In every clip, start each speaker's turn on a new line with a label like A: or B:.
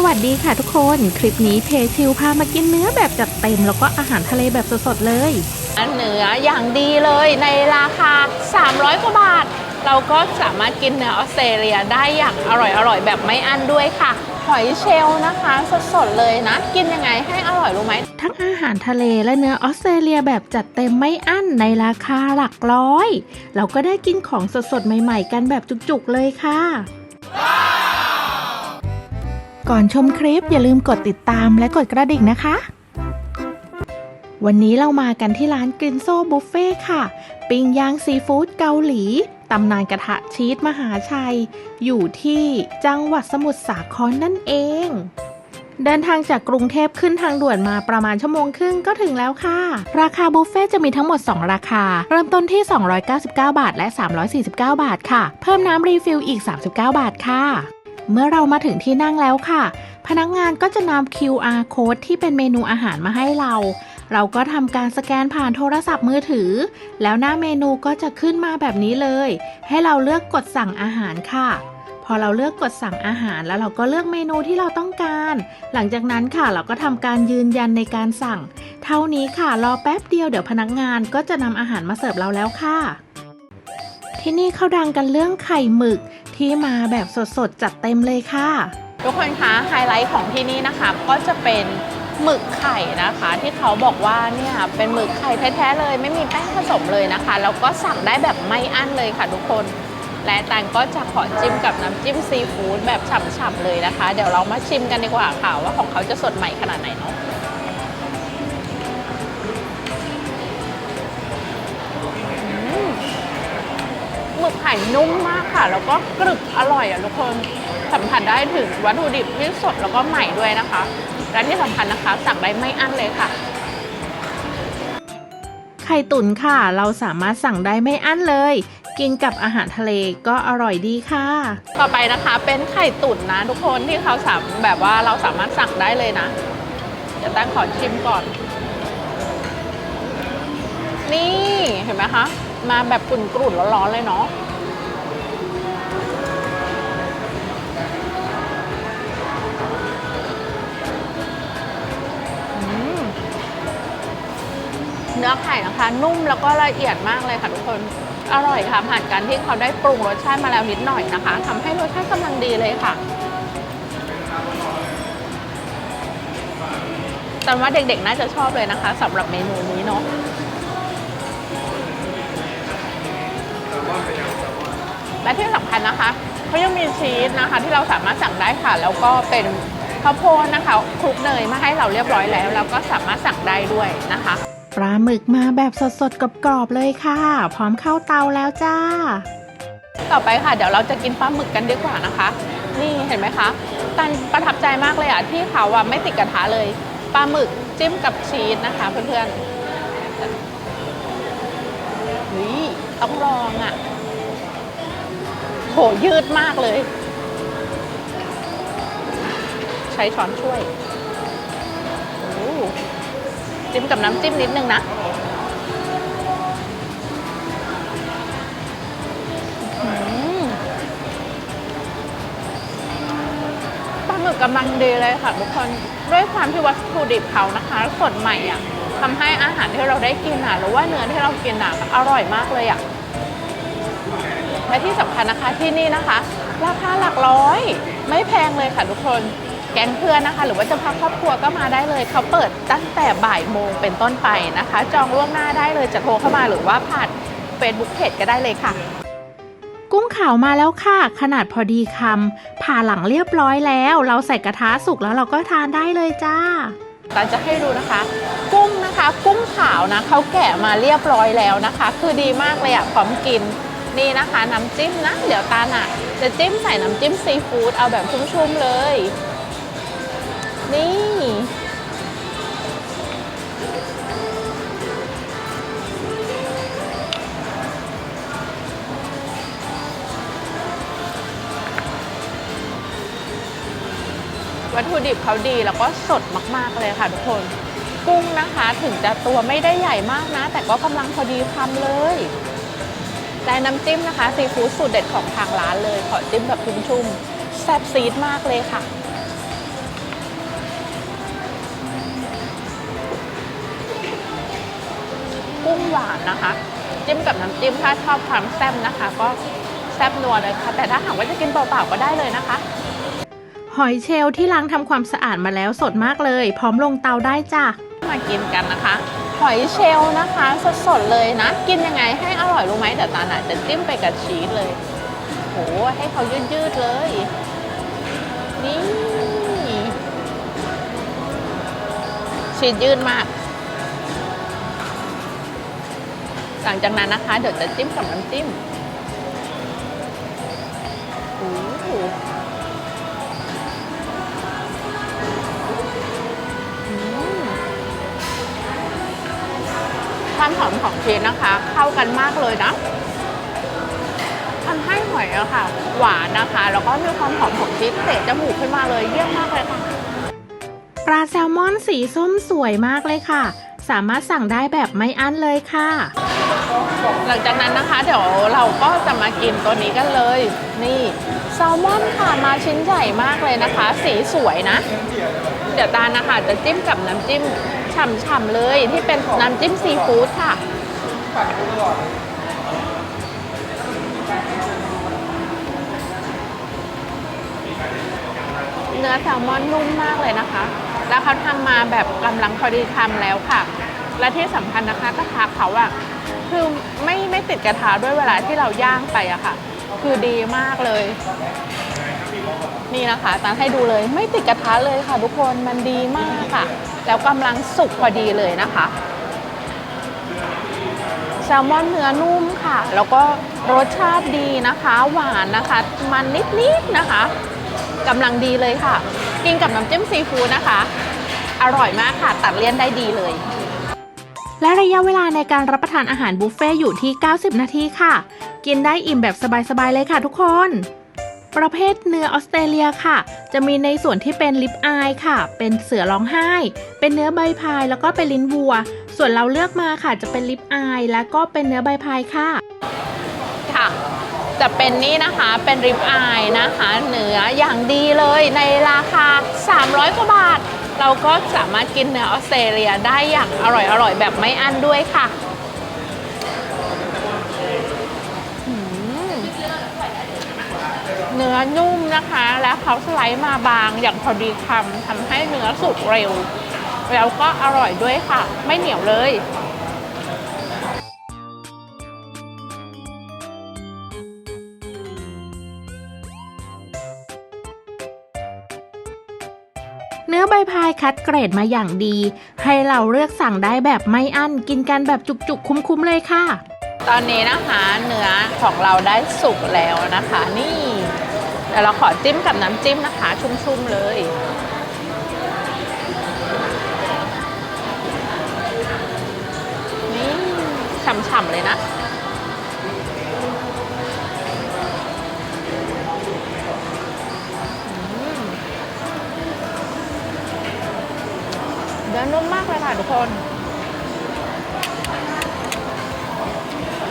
A: สวัสดีค่ะทุกคน คลิปนี้เพชิวพามากินเนื้อแบบจัดเต็ม แล้วก็อาหารทะเลแบบสดๆเลย
B: เนื้ออย่างดีเลยในราคา 300 กว่าบาท เราก็สามารถกินเนื้อออสเตรเลียได้อย่างอร่อยๆ แบบไม่อั้นด้วยค่ะหอยเชลล์นะคะสดๆเลยนะ กินยังไงให้อร่อยรู้ไหม
A: ทั้งอาหารทะเลและเนื้อออสเตรเลียแบบจัดเต็มไม่อั้นในราคาหลักร้อย เราก็ได้กินของสดๆใหม่ ๆ กันแบบจุกๆเลยค่ะ ก่อนชมคลิปอย่าลืมกดติดตามและกดกระดิ่งนะคะ วันนี้เรามากันที่ร้านกรินโซบุฟเฟ่ค่ะ ปิ้งย่างซีฟู้ดเกาหลีตำนานกระทะชีสมหาชัย อยู่ที่จังหวัดสมุทรสาครนั่นเอง เดินทางจากกรุงเทพขึ้นทางด่วนมาประมาณชั่วโมงครึ่งก็ถึงแล้วค่ะ ราคาบุฟเฟ่จะมีทั้งหมด 2 ราคา เริ่มต้นที่ 299 บาท และ 349 บาทค่ะ เพิ่มน้ำรีฟิลอีก 39 บาทค่ะ เมื่อเรามาถึงที่นั่งแล้วค่ะ พนักงานก็จะนำ QR code ที่เป็นเมนูอาหารมาให้เรา เราก็ทำการสแกนผ่านโทรศัพท์มือถือ แล้วหน้าเมนูก็จะขึ้นมาแบบนี้เลย ให้เราเลือกกดสั่งอาหารค่ะ พอเราเลือกกดสั่งอาหารแล้วเราก็เลือกเมนูที่เราต้องการ หลังจากนั้นค่ะเราก็ทำการยืนยันในการสั่ง เท่านี้ค่ะรอแป๊บเดียวเดี๋ยวพนักงานก็จะนำอาหารมาเสิร์ฟเราแล้วค่ะที่นี่เขาดังกันเรื่องไข่หมึก ที่มาแบบสดๆ จัดเต็มเลยค่ะ
B: ทุกคนคะไฮไลท์ของที่นี่นะคะ ก็จะเป็นหมึกไข่นะคะ ที่เขาบอกว่าเนี่ยเป็นหมึกไข่แท้ๆเลย ไม่มีแป้งผสมเลยนะคะแล้วก็สั่งได้แบบไม่อั้นเลยค่ะทุกคน และแตงก็จะขอจิ้มกับน้ำจิ้มซีฟู้ดแบบฉ่ำๆเลยนะคะ เดี๋ยวเรามาชิมกันดีกว่าค่ะ ว่าของเขาจะสดใหม่ขนาดไหนเนาะ ข่นุ่มมากค่ะ แล้วก็กรึบอร่อยอะทุกคนสัมผัสได้ถึงวัตถุดิบที่สดแล้วก็ใหม่ด้วยนะคะและที่สำคัญนะคะสั่งได้ไม่อั้นเลยค่ะ
A: ไข่ตุ๋นค่ะ เราสามารถสั่งได้ไม่อั้นเลย กินกับอาหารทะเลก็อร่อยดีค่ะ
B: ต่อไปนะคะเป็นไข่ตุ๋นนะทุกคนที่เขาสามแบบว่าเราสามารถสั่งได้เลยนะเดี๋ยวตั้งขอชิมก่อน นี่เห็นไหมคะ มาแบบกรุ่นๆร้อนๆเลยเนาะ เนื้อไข่นะคะ นุ่มแล้วก็ละเอียดมากเลยค่ะทุกคนอร่อยค่ะผ่านการที่เขาได้ปรุงรสชาติมาแล้วนิดหน่อยนะคะทำให้รสชาติกำลังดีเลยค่ะแต่ว่าเด็กๆน่าจะชอบเลยนะคะสำหรับเมนูนี้เนาะและที่สำคัญนะคะเขายังมีชีสนะคะ ที่เราสามารถสั่งได้ค่ะ แล้วก็เป็นข้าวโพดนะคะคลุกเนยมาให้เราเรียบร้อยแล้วแล้วก็สามารถสั่งได้ด้วยนะคะ
A: ปลาหมึกมาแบบสดๆกรอบๆเลยค่ะ พร้อมเข้าเตาแล้วจ้า
B: ต่อไปค่ะ เดี๋ยวเราจะกินปลาหมึกกันดีกว่านะคะ นี่เห็นไหมคะตันประทับใจมากเลยอะที่เขาอะไม่ติดกระทะเลยปลาหมึกจิ้มกับชีสนะคะ เพื่อนๆเฮ้ยต้องลองอะโหยืดมากเลย ใช้ช้อนช่วย จิ้มกับน้ำจิ้มนิดนึงนะปลาหมึกกำลังดีเลยค่ะทุกคนด้วยความที่วัตถุดิบเขานะคะ สดใหม่อะทำให้อาหารที่เราได้กินอะหรือว่าเนื้อที่เรากินอะอร่อยมากเลยอะและที่สำคัญนะคะที่นี่นะคะ ราคาหลักร้อย ไม่แพงเลยค่ะทุกคน แก๊งเพื่อนนะคะ หรือว่าจะพักครอบครัวก็มาได้เลยเขาเปิดตั้งแต่บ่ายโมงเป็นต้นไปนะคะ จองล่วงหน้าได้เลยจะโทรเข้ามาหรือว่าผ่าน Facebook Page ก็ได้เลยค่ะ
A: กุ้งขาวมาแล้วค่ะ ขนาดพอดีคำผ่าหลังเรียบร้อยแล้ว เราใส่กระทะสุกแล้วเราก็ทานได้เลยจ้า
B: ตาจะให้ดูนะคะ กุ้งนะคะ กุ้งขาวนะเขาแกะมาเรียบร้อยแล้วนะคะ คือดีมากเลยอะพร้อมกินนี่นะคะ น้ำจิ้มนะ เดี๋ยวตาน่ะจะจิ้มใส่น้ำจิ้มซีฟู้ดเอาแบบชุ่มๆเลย วัตถุดิบเขาดีแล้วก็สดมากๆเลยค่ะทุกคน กุ้งนะคะถึงจะตัวไม่ได้ใหญ่มากนะ แต่ก็กำลังพอดีคำเลยแต่น้ำจิ้มนะคะซีฟู้ดสูตรเด็ดของทางร้านเลย ขอจิ้มแบบชุ่มๆแซ่บซีดมากเลยค่ะกุ้งหวานนะคะ จิ้มกับน้ำจิ้มถ้าชอบความแซ่บนะคะ ก็แซ่บนัวเลยค่ะ แต่ถ้าหากว่าจะกินเปล่าๆก็ได้เลยนะคะ
A: หอยเชลล์ที่ล้างทำความสะอาดมาแล้วสดมากเลย พร้อมลงเตาได้จ้ะ
B: มากินกันนะคะ หอยเชลล์นะคะ สดๆเลยนะ กินยังไงให้อร่อยรู้ไหมแต่ตาหนาจะจิ้มไปกับชีสเลยโหให้เขายืดๆเลย นี่ชีสยืดมาก หลังจากนั้นนะคะ เดี๋ยวจะจิ้มกับน้ำจิ้ม ความหอมของชีสนะคะ เข้ากันมากเลยนะทำให้หอยอะค่ะ หวานนะคะ แล้วก็มีความหอมของชีสเตะจมูกขึ้นมาเลยเยี่ยมมากเลยค่ะ
A: ปลาแซลมอนสีส้มสวยมากเลยค่ะ สามารถสั่งได้แบบไม่อั้นเลยค่ะ
B: หลังจากนั้นนะคะเดี๋ยวเราก็จะมากินตัวนี้กันเลย นี่แซลมอนค่ะมาชิ้นใหญ่มากเลยนะคะ สีสวยนะ เดี๋ยวตาลนะคะจะจิ้มกับน้ำจิ้ม ฉ่ำๆเลยที่เป็นน้ำจิ้มซีฟู้ดค่ะ เนื้อแซลมอนนุ่มมากเลยนะคะ แล้วเขาทำมาแบบกำลังพอดีทำแล้วค่ะ และที่สำคัญนะคะกระทะเขาอะคือไม่ไม่ติดกระทะด้วยเวลาที่เราย่างไปอะค่ะ คือดีมากเลย นี่นะคะตามให้ดูเลยไม่ติดกระทะเลยค่ะ ทุกคนมันดีมากค่ะ แล้วกำลังสุกพอดีเลยนะคะแซลมอนเนื้อนุ่มค่ะ แล้วก็รสชาติดีนะคะ หวานนะคะ มันนิดๆนะคะกำลังดีเลยค่ะ กินกับน้ำจิ้มซีฟู้ดนะคะ อร่อยมากค่ะ ตัดเลี่ยนได้ดีเลย
A: และระยะเวลาในการรับประทานอาหารบุฟเฟ่ต์อยู่ที่ 90 นาทีค่ะ กินได้อิ่มแบบสบายๆเลยค่ะทุกคน ประเภทเนื้อออสเตรเลียค่ะ จะมีในส่วนที่เป็นลิปอายค่ะ เป็นเสือร้องไห้ เป็นเนื้อใบพายแล้วก็เป็นลิ้นวัว ส่วนเราเลือกมาค่ะ จะเป็นลิปอายแล้วก็เป็นเนื้อใบพายค่ะ
B: ค่ะ จะเป็นนี่นะคะเป็นริบอายนะคะเนื้ออย่างดีเลยในราคา 300 กว่าบาท เราก็สามารถกินเนื้อออสเตรเลียได้อย่างอร่อยๆแบบไม่อั้นด้วยค่ะ อนุ่มนะคะ แล้วเขาสไลด์มาบางอย่างพอดีคำทำให้เนื้อสุกเร็ว แล้วก็อร่อยด้วยค่ะ ไม่เหนียวเลย
A: เนื้อใบพายคัดเกรดมาอย่างดี ให้เราเลือกสั่งได้แบบไม่อั้น กินกันแบบจุกๆ คุ้มๆเลยค่ะ
B: ตอนนี้นะคะเนื้อของเราได้สุกแล้วนะคะ นี่ เดี๋ยวเราขอจิ้มกับน้ำจิ้มนะคะ ชุ่มๆเลย นี่ฉ่ำๆเลยนะเนื้อนุ่มมากเลยค่ะทุกคน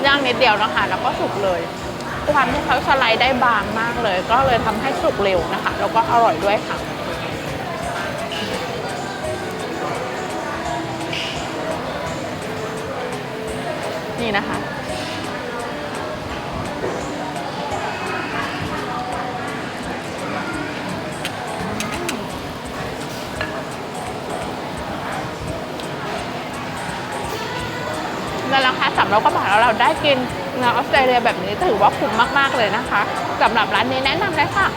B: ย่างนิดเดียวนะคะ แล้วก็สุกเลย ความที่เขาสไลด์ได้บางมากเลย ก็เลยทำให้สุกเร็วนะคะ แล้วก็อร่อยด้วยค่ะนี่นะคะ ในราคาสามร้อยกว่าบาทแล้วเราได้กิน เนื้อออสเตรเลียแบบนี้ถือว่าคุ้มมาก ๆ เลยนะคะสำหรับร้านนี้แนะนำเลยค่ะ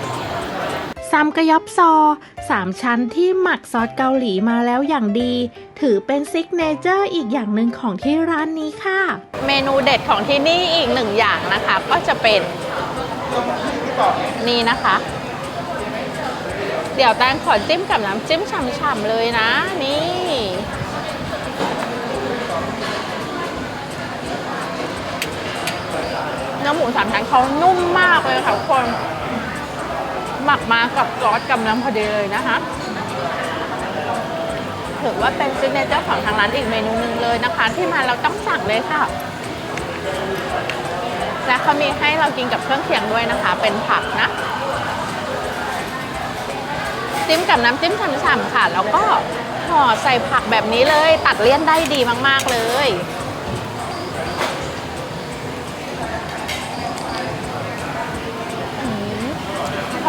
A: ซัมกระยอบซอ3ชั้นที่หมักซอสเกาหลีมาแล้วอย่างดี ถือเป็นซิกเนเจอร์อีกอย่างหนึ่งของที่ร้านนี้ค่ะ
B: เมนูเด็ดของที่นี่อีกหนึ่งอย่างนะคะ ก็จะเป็นนี่นะคะ เดี๋ยวแตงขอจิ้มกับน้ำจิ้มฉ่ำๆเลยนะ นี่ นื้อหมูสามชั้นเขานุ่มมากเลยค่ะทุกคน หมักมากับซอสกำลังพอดีเลยนะคะถือว่าเป็นซิกเนเจอร์ของทางร้านอีกเมนูหนึ่งเลยนะคะ ที่มาเราต้องสั่งเลยค่ะ และเขามีให้เรากินกับเครื่องเคียงด้วยนะคะ เป็นผักนะจิ้มกับน้ำจิ้มฉ่ำๆค่ะ แล้วก็ห่อใส่ผักแบบนี้เลย ตัดเลี่ยนได้ดีมาก ๆ เลย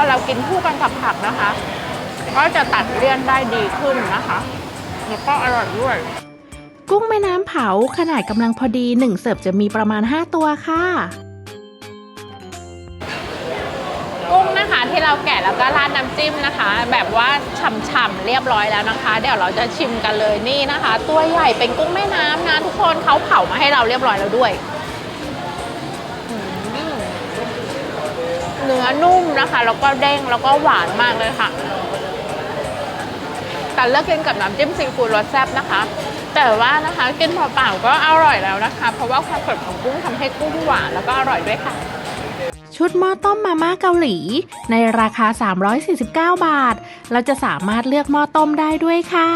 B: อเรากินคู่กันกับผักนะคะ ก็จะตัดเลี่ยนได้ดีขึ้นนะคะแล้วก็อร่อยด้วย
A: กุ้งแม่น้ำเผาขนาดกำลังพอดีหนึ่งเสิร์ฟจะมีประมาณ 5 ตัวค่ะ
B: กุ้งนะคะที่เราแกะแล้วก็ราดน้ำจิ้มนะคะ แบบว่าฉ่ำๆเรียบร้อยแล้วนะคะ เดี๋ยวเราจะชิมกันเลยนี่นะคะ ตัวใหญ่เป็นกุ้งแม่น้ำนะทุกคนเขาเผามาให้เราเรียบร้อยแล้วด้วยอืม เนื้อนุ่มนะคะ แล้วก็เด้งแล้วก็หวานมากเลยค่ะแต่เลือกกินกับน้ำจิ้มซีฟู้ดรสแซ่บนะคะ แต่ว่านะคะกินเปล่าๆก็อร่อยแล้วนะคะ เพราะว่าความสดของกุ้งทำให้กุ้งหวานแล้วก็อร่อยด้วยค่ะ
A: ชุดหม้อต้มมาม่าเกาหลี ในราคา 349 บาท เราจะสามารถเลือกหม้อต้มได้ด้วยค่ะ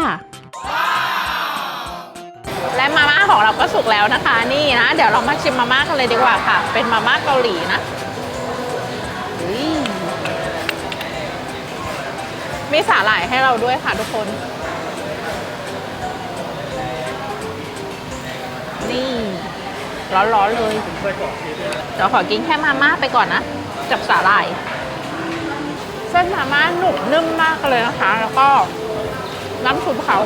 B: และมาม่าของเราก็สุกแล้วนะคะ นี่นะ เดี๋ยวเรามาชิมมาม่ากันเลยดีกว่าค่ะ เป็นมาม่าเกาหลีนะ มีสาหร่ายให้เราด้วยค่ะทุกคน นี่ร้อนๆเลยเดี๋ยวขอกินแค่มาม่าไปก่อนนะกับสาหร่าย เส้นมาม่าหนุบนุ่มมากเลยนะคะ แล้วก็น้ำซุปเขา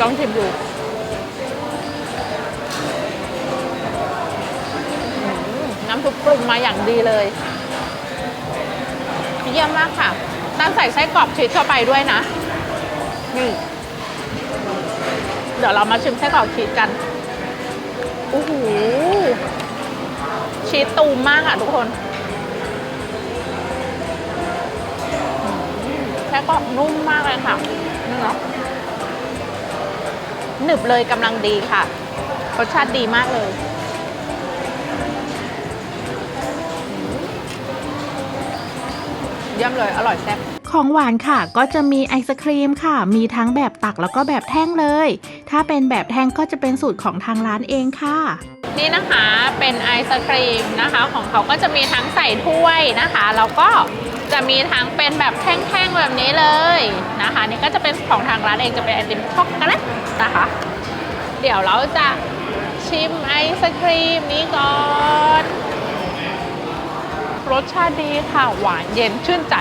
B: ลองชิมดูน้ำซุปปรุงมาอย่างดีเลยเยี่ยมมากค่ะ ตั้งใส่ไส้กรอกชีสเข้าไปด้วยนะ นี่ เดี๋ยวเรามาชิมไส้กรอกชีสกันโอ้โหชีสตูมมากอะทุกคนอืมไส้กรอกนุ่มมากเลยค่ะนี่เนาะหนึบเลยกำลังดีค่ะรสชาติดีมากเลย เยี่ยมเลย อร่อยแซ่บ
A: ของหวานค่ะก็จะมีไอศครีมค่ะ มีทั้งแบบตักแล้วก็แบบแท่งเลย ถ้าเป็นแบบแท่งก็จะเป็นสูตรของทางร้านเองค่ะ
B: นี่นะคะเป็นไอศครีมนะคะ ของเขาก็จะมีทั้งใส่ถ้วยนะคะแล้วก็จะมีทั้งเป็นแบบแท่งๆแบบนี้เลยนะคะนี่ก็จะเป็นของทางร้านเองจะเป็นไอติมช็อกโกแลตนะคะ เดี๋ยวเราจะชิมไอศครีมนี้ก่อน รสชาติดีค่ะ หวานเย็นชื่นใจ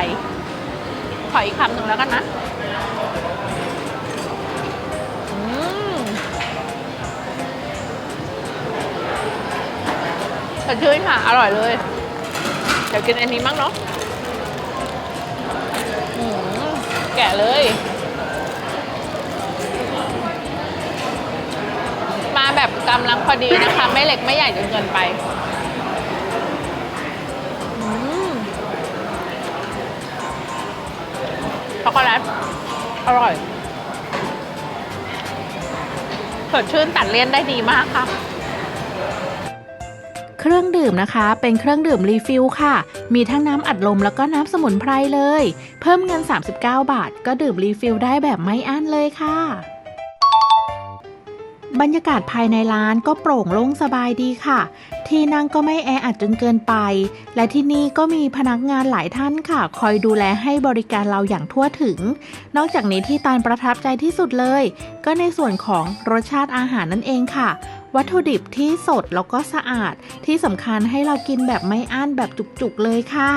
B: ขออีกคำหนึ่งแล้วกันนะอืมสดชื่นค่ะ อร่อยเลย เดี๋ยวกินอันนี้บ้างเนาะแกะเลย มาแบบกำลังพอดีนะคะ ไม่เล็กไม่ใหญ่จนเกินไป โกแลตอร่อยสดชื่นตัดเลี่ยนได้ดีมากค่ะ
A: เครื่องดื่มนะคะ เป็นเครื่องดื่มรีฟิลค่ะ มีทั้งน้ำอัดลมแล้วก็น้ำสมุนไพรเลย เพิ่มเงิน 39 บาท ก็ดื่มรีฟิลได้แบบไม่อั้นเลยค่ะ บรรยากาศภายในร้านก็โปร่งโล่งสบายดีค่ะ ที่นั่งก็ไม่แออัดจนเกินไป และที่นี่ก็มีพนักงานหลายท่านค่ะ คอยดูแลให้บริการเราอย่างทั่วถึง นอกจากนี้ที่ตาลประทับใจที่สุดเลย ก็ในส่วนของรสชาติอาหารนั่นเองค่ะ วัตถุดิบที่สดแล้วก็สะอาด ที่สำคัญให้เรากินแบบไม่อั้นแบบจุกๆเลยค่ะ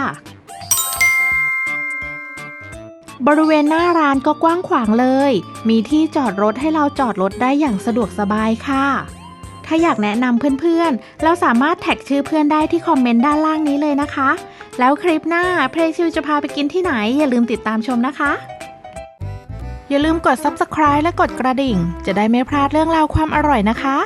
A: บริเวณหน้าร้านก็กว้างขวางเลย มีที่จอดรถให้เราจอดรถได้อย่างสะดวกสบายค่ะ ถ้าอยากแนะนำเพื่อนๆ เราสามารถแท็กชื่อเพื่อนได้ที่คอมเมนต์ด้านล่างนี้เลยนะคะ แล้วคลิปหน้าเพลชิวจะพาไปกินที่ไหน อย่าลืมติดตามชมนะคะ อย่าลืมกด subscribe และกดกระดิ่ง จะได้ไม่พลาดเรื่องราวความอร่อยนะคะ